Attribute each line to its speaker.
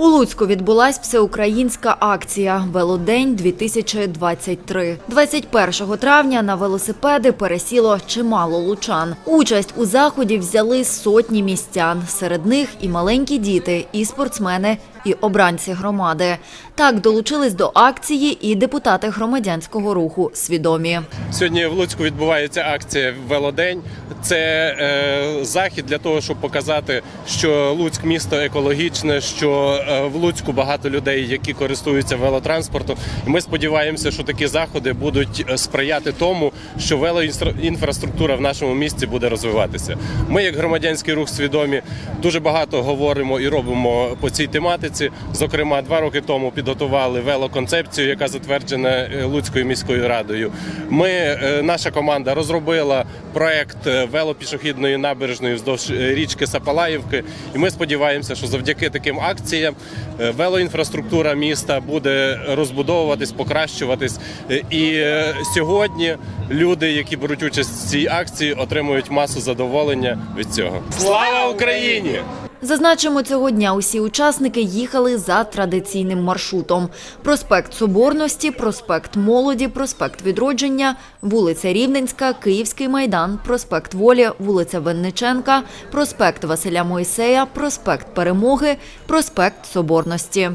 Speaker 1: У Луцьку відбулась всеукраїнська акція Велодень 2023 21 травня на велосипеди пересіло чимало лучан. Участь у заході взяли сотні містян. Серед них і маленькі діти, і спортсмени, і обранці громади. Так долучились до акції і депутати громадянського руху свідомі.
Speaker 2: Сьогодні в Луцьку відбувається акція Велодень. Це е, захід для того, щоб показати, що Луцьк місто екологічне, що е, в Луцьку багато людей, які користуються велотранспортом. І ми сподіваємося, що такі заходи будуть е, сприяти тому, що велоінфраструктура в нашому місті буде розвиватися. Ми, як громадянський рух, свідомі, дуже багато говоримо і робимо по цій тематиці. Зокрема, два роки тому підготували велоконцепцію, яка затверджена е, Луцькою міською радою. Ми, наша команда, розробила проект велопішохідної набережної вздовж е, річки Сапалаївки. І ми сподіваємося, що завдяки таким акціям е, велоінфраструктура міста буде розбудовуватись, покращуватись. Е, І сьогодні люди, які беруть участь в цій акції, отримують масу задоволення від цього. Слава Україні!
Speaker 1: Зазначимо, цього дня усі учасники їхали за традиційним маршрутом: проспект Соборності, проспект Молоді, проспект Відродження, вулиця Рівненська, Київський майдан, проспект Волі, вулиця Винниченка, проспект Василя Мойсея, проспект Перемоги, проспект Соборності.